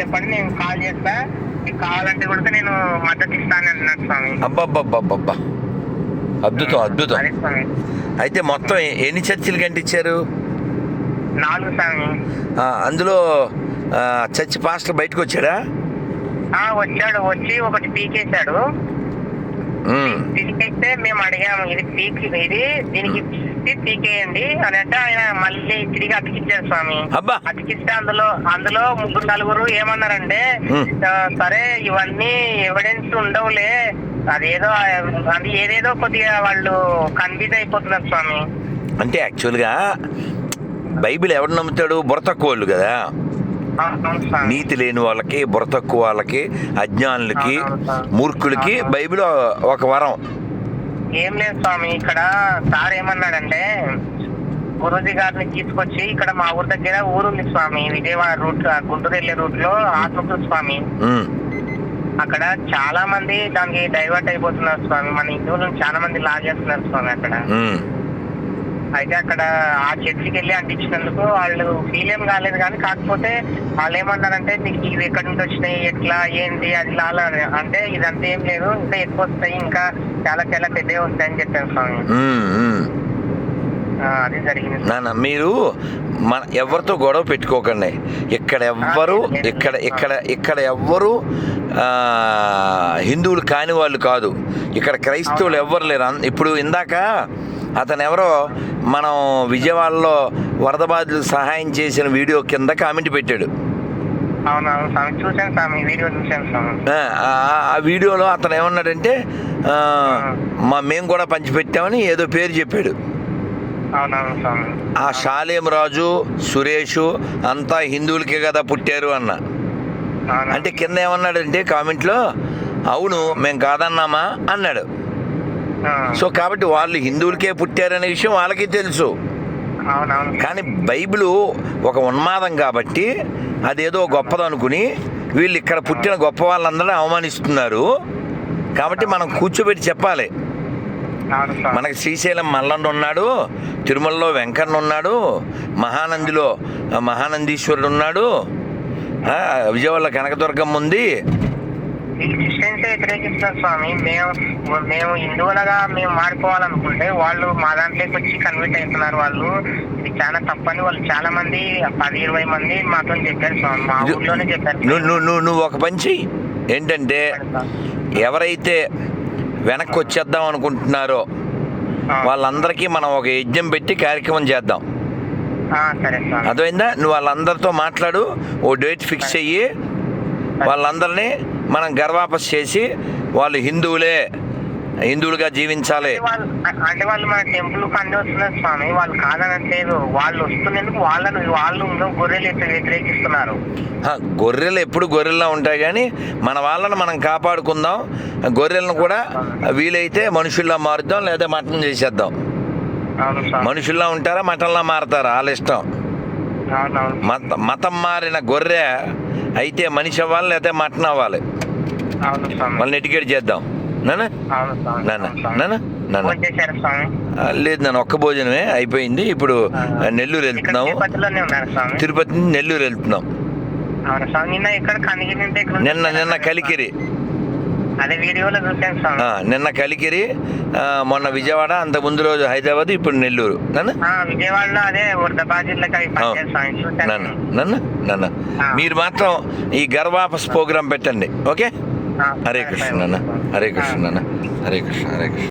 చెప్పండి నేను కాల్ చేస్తా. మీకు కావాలంటే కూడా నేను మద్దతు ఇస్తాను అన్నాడు స్వామి. అబ్బబ్బబ్బబ్బబ్బా. అద్భుతం అద్భుతం. అయితే మొత్తం ఎన్ని చర్చిలు కంటించారు నాలుగు స్వామి. అందులో చర్చి పాస్టర్ బయటకు వచ్చాడా వచ్చాడు వచ్చి ఒకటి పీకేశాడు. పీకేస్తే మేము అడిగాము ఇది పీక్ ఇది దీనికి పీకేయండి అని అంటే ఆయన మళ్ళీ తిరిగి అతికిచ్చారు స్వామి. అబ్బా! అతికిస్తే అందులో అందులో ముగ్గురు నలుగురు ఏమన్నారంటే సరే ఇవన్నీ ఎవిడెన్స్ ఉండవులే. అదేదో అది ఏదేదో కొద్దిగా వాళ్ళు కన్ఫ్యూజ్ అయిపోతున్నారు స్వామి. అంటే యాక్చువల్గా బైబిల్ ఎవడు నమ్ముతాడు? బుర్ర తక్కువ కదా. నీతి లేని వాళ్ళకి బుర్ర తక్కువ వాళ్ళకి అజ్ఞానులకి. మూర్ఖులకి. బైబిల్ ఒక వరం ఏం లేదు స్వామి ఇక్కడ సార్ ఏమన్నాడంటే గురూజీ గారిని తీసుకొచ్చి ఇక్కడ మా ఊరి దగ్గర ఊరుంది స్వామి విజయవాడ రూట్ గుంటూరు వెళ్ళే రూట్లో ఆత్మకూరు స్వామి అక్కడ చాలా మంది దానికి డైవర్ట్ అయిపోతున్నారు స్వామి మన హిందువులను చాలా మంది లాగేస్తున్నారు స్వామి అక్కడ అయితే అక్కడ ఆ చర్చికి వెళ్ళి అంటించినందుకు వాళ్ళు ఫీల్ ఏం కాలేదు కానీ కాకపోతే వాళ్ళు ఏమన్నారంటే నీకు ఇవి ఎక్కడి నుంచి వచ్చినాయి? ఎట్లా? ఏంటి అది లాలా. అంటే ఇదంతా ఏం లేదు ఇంకా ఎక్కువ వస్తాయి ఇంకా చాలా చాలా పెద్దవి వస్తాయని చెప్పారు స్వామి. నాన్న మీరు మన ఎవరితో గొడవ పెట్టుకోకండి. ఇక్కడ ఎవ్వరు ఇక్కడ ఇక్కడ ఇక్కడ ఎవ్వరు ఆ, హిందువులు కాని వాళ్ళు కాదు. ఇక్కడ క్రైస్తవులు ఎవ్వరు లేరు. ఇప్పుడు ఇందాక అతను ఎవరో మనం విజయవాడలో వరద బాధితులకు సహాయం చేసిన వీడియో కింద కామెంట్ పెట్టాడు. ఆ, వీడియోలో అతను ఏమన్నాడంటే మా మేము కూడా పంచిపెట్టామని ఏదో పేరు చెప్పాడు. ఆ షాలేం రాజు సురేష్ అంతా హిందువులకే కదా పుట్టారు అన్న. అంటే కింద ఏమన్నాడంటే కామెంట్లో అవును మేము కాదన్నామా? అన్నాడు. సో కాబట్టి వాళ్ళు హిందువులకే పుట్టారనే విషయం వాళ్ళకి తెలుసు. కానీ బైబిల్ ఒక ఉన్మాదం కాబట్టి అదేదో గొప్పది అనుకుని వీళ్ళు ఇక్కడ పుట్టిన గొప్ప వాళ్ళందరూ అవమానిస్తున్నారు. కాబట్టి మనం కూర్చోబెట్టి చెప్పాలి. మనకి శ్రీశైలం మల్లన్న ఉన్నాడు తిరుమలలో వెంకన్న ఉన్నాడు మహానందిలో మహానందీశ్వరుడు ఉన్నాడు విజయవాడలో కనకదుర్గమ్మ ఉంది. ఈ క్రిస్టియన్స్ వ్యతిరేకిస్తున్నారు స్వామి మేము మేము హిందువులుగా మేము మారిపోవాలనుకుంటే వాళ్ళు మా దాంట్లోకి వచ్చి కన్వర్ట్ అవుతున్నారు వాళ్ళు. ఇది చాలా తప్పని వాళ్ళు చాలా మంది పది ఇరవై మంది మాతో చెప్పారు స్వామి. మా ఊర్లోనే చెప్పారు. నువ్వు నువ్వు నువ్వు ఒక పని చెయ్యి. ఏంటంటే ఎవరైతే వెనక్కి వచ్చేద్దాం అనుకుంటున్నారో వాళ్ళందరికీ మనం ఒక యజ్ఞం పెట్టి కార్యక్రమం చేద్దాం. అర్థమైందా? నువ్వు వాళ్ళందరితో మాట్లాడు ఓ డేట్ ఫిక్స్ అయ్యి వాళ్ళందరినీ మనం గర్వాపస్ చేసి వాళ్ళు హిందువులే హిందువులుగా జీవించాలి. అంటే వాళ్ళు మన టెంపుల్ కండి వస్తున్నారు స్వామి. వాళ్ళు కాదనట్లేదు వాళ్ళు వస్తున్నందుకు వాళ్ళను వాళ్ళు గొర్రెలు వ్యతిరేకిస్తున్నారు. గొర్రెలు ఎప్పుడు గొర్రెల్లా ఉంటాయి కానీ మన వాళ్ళని మనం కాపాడుకుందాం. గొర్రెలను కూడా వీలైతే మనుషుల్లా మారుద్దాం లేదా మటన్ చేసేద్దాం. మనుషుల్లా ఉంటారా మటన్లా మారతారా? వాళ్ళ ఇష్టం. మత మతం మారిన గొర్రె అయితే మనిషి అవ్వాలి లేదా మటన్ అవ్వాలి. వాళ్ళని ఎడ్యుకేట్ చేద్దాం. లేదు నన్ను ఒక్క భోజనమే అయిపోయింది. ఇప్పుడు. నెల్లూరు వెళ్తున్నాము. తిరుపతి నుంచి నెల్లూరు వెళ్తున్నాం. నిన్న నిన్న కలికిరి. నిన్న కలికిరి. మొన్న విజయవాడ అంత ముందు రోజు హైదరాబాద్ ఇప్పుడు నెల్లూరు. నన్ను? నన్ను. మీరు మాత్రం ఈ గర్వాపస్ ప్రోగ్రాం పెట్టండి. ఓకే? హరే కృష్ణ సరే. హరే కృష్ణ ఆ. హరే కృష్ణ హరే కృష్ణ